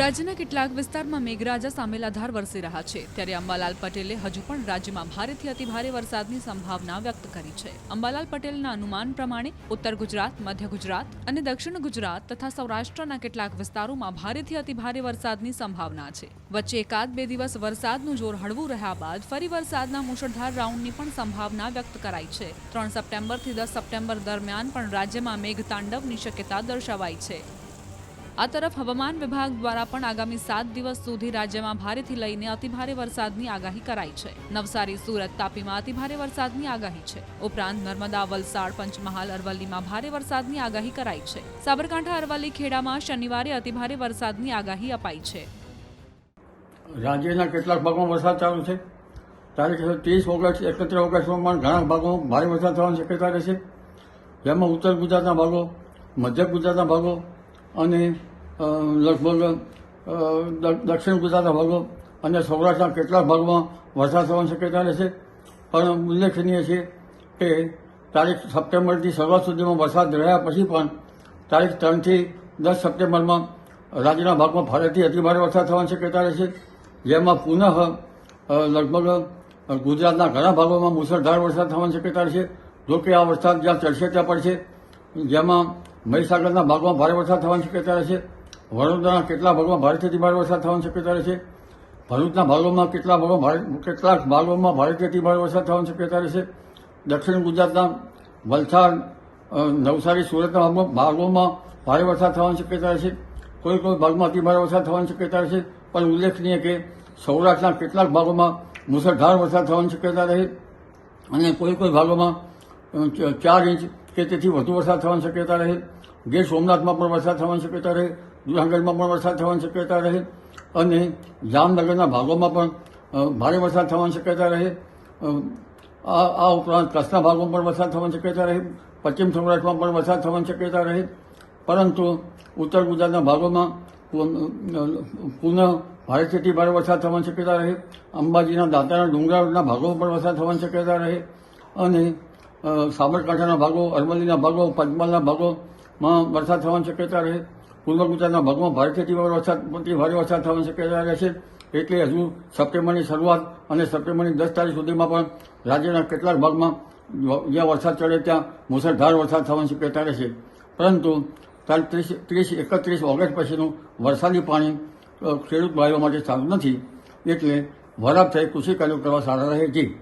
રાજ્યના કેટલાક વિસ્તારમાં મેઘરાજા સામે લાધાર વરસી રહ્યા છે. ત્યારે અંબાલાલ પટેલે હજુ પણ રાજ્યમાં ભારેથી અતિભારે વરસાદની સંભાવના વ્યક્ત કરી છે. અંબાલાલ પટેલના અનુમાન પ્રમાણે ઉત્તર ગુજરાત, મધ્ય ગુજરાત અને દક્ષિણ ગુજરાત તથા સૌરાષ્ટ્રના કેટલાક વિસ્તારોમાં ભારેથી અતિભારે વરસાદની સંભાવના છે. વચ્ચે એકાદ બે દિવસ વરસાદનું જોર હળવું રહ્યા બાદ ફરી વરસાદના મુશળધાર રાઉન્ડની પણ સંભાવના વ્યક્ત કરાઈ છે. ત્રણ સપ્ટેમ્બરથી દસ સપ્ટેમ્બર દરમિયાન પણ રાજ્યમાં મેઘતાંડવની શક્યતા દર્શાવાઈ છે. આ તરફ હવામાન વિભાગ દ્વારા પણ આગામી સાત દિવસ સુધી રાજ્યમાં ભારેથી લઈને અતિભારે વરસાદની આગાહી કરાઈ છે. નવસારી, સુરત તાપીમાં અતિભારે વરસાદની આગાહી છે. ઉપરાંત નર્મદા, વલસાડ, પંચમહાલ, અરવલ્લીમાં ભારે વરસાદની આગાહી કરાઈ છે. સાબરકાંઠા, અરવલ્લી ખેડામાં શનિવારે અતિભારે વરસાદની આગાહી અપાઈ છે. રાજ્યના કેટલાક ભાગોમાં વરસાદ ચાલુ છે. તારીખ ત્રીસ ઓગસ્ટ, એકત્રીસ ઓગસ્ટમાં ઘણા ભાગોમાં ભારે વરસાદ થવાની શક્યતા રહેશે જેમાં ઉત્તર ગુજરાતના ભાગો, મધ્ય ગુજરાતના ભાગો અને લગભગ દક્ષિણ ગુજરાતના ભાગો અને સૌરાષ્ટ્રના કેટલાક ભાગોમાં વરસાદ થવાની શક્યતા રહેશે પણ ઉલ્લેખનીય છે કે તારીખ સપ્ટેમ્બરથી શરૂઆત સુધીમાં વરસાદ રહ્યા પછી પણ તારીખ ત્રણથી દસ સપ્ટેમ્બરમાં રાજ્યના ભાગમાં ભારેથી અતિભારે વરસાદ થવાની શક્યતા રહેશે જેમાં પુનઃ લગભગ ગુજરાતના ઘણા ભાગોમાં મુસળધાર વરસાદ થવાની શક્યતા રહેશે જોકે આ વરસાદ જ્યાં ચડશે ત્યાં પડશે. જેમાં મહીસાગરના ભાગમાં ભારે વરસાદ થવાની શક્યતા રહેશે વડોદરાના કેટલાક ભાગમાં ભારેથી ભારે વરસાદ થવાની શક્યતા રહેશે ભરૂચના ભાગોમાં કેટલા ભાગો ભારે, કેટલાક ભાગોમાં ભારેથી ભારે વરસાદ થવાની શક્યતા રહેશે દક્ષિણ ગુજરાતના વલસાડ નવસારી, સુરતના ભાગમાં ભારે વરસાદ થવાની શક્યતા રહેશે કોઈ કોઈ ભાગમાં અતિભારે વરસાદ થવાની શક્યતા રહેશે પણ ઉલ્લેખનીય કે સૌરાષ્ટ્રના કેટલાક ભાગોમાં મુસળધાર વરસાદ થવાની શક્યતા રહે અને કોઈ કોઈ ભાગોમાં ચાર ઇંચ કે તેથી વધુ વરસાદ થવાની શક્યતા રહે, ગીર સોમનાથમાં પણ વરસાદ થવાની શક્યતા રહે, જુનાગઢમાં પણ વરસાદ થવાની શક્યતા રહે અને જામનગરના ભાગોમાં પણ ભારે વરસાદ થવાની શક્યતા રહે. આ ઉપરાંત કચ્છના ભાગોમાં પણ વરસાદ થવાની શક્યતા રહે, પશ્ચિમ સૌરાષ્ટ્રમાં પણ વરસાદ થવાની શક્યતા રહે. પરંતુ ઉત્તર ગુજરાતના ભાગોમાં પુનઃ પુનઃ ભારેથી ભારે વરસાદ થવાની શક્યતા રહે. અંબાજીના દાંતાના ડુંગરાળના ભાગોમાં પણ વરસાદ થવાની શક્યતા રહે અને સાબરકાંઠાના ભાગો, અરવલ્લીના ભાગો, પંચમહાલના ભાગોમાં વરસાદ થવાની શક્યતા રહે. પૂર્વ ગુજરાતના ભાગમાં ભારેથી તીવ્ર વરસાદ ભારે વરસાદ થવાની શક્યતા રહેશે એટલે હજુ સપ્ટેમ્બરની શરૂઆત અને સપ્ટેમ્બરની દસ તારીખ સુધીમાં પણ રાજ્યના કેટલાક ભાગમાં જ્યાં વરસાદ ચડે ત્યાં મુસળધાર વરસાદ થવાની શક્યતા રહેશે પરંતુ ત્રીસ ત્રીસ, એકત્રીસ ઓગસ્ટ પછીનું વરસાદી પાણી ખેડૂત ભાઈઓ માટે સારું નથી. એટલે વરાપ થઈ કૃષિ કાર્યો કરવા સારા રહે જી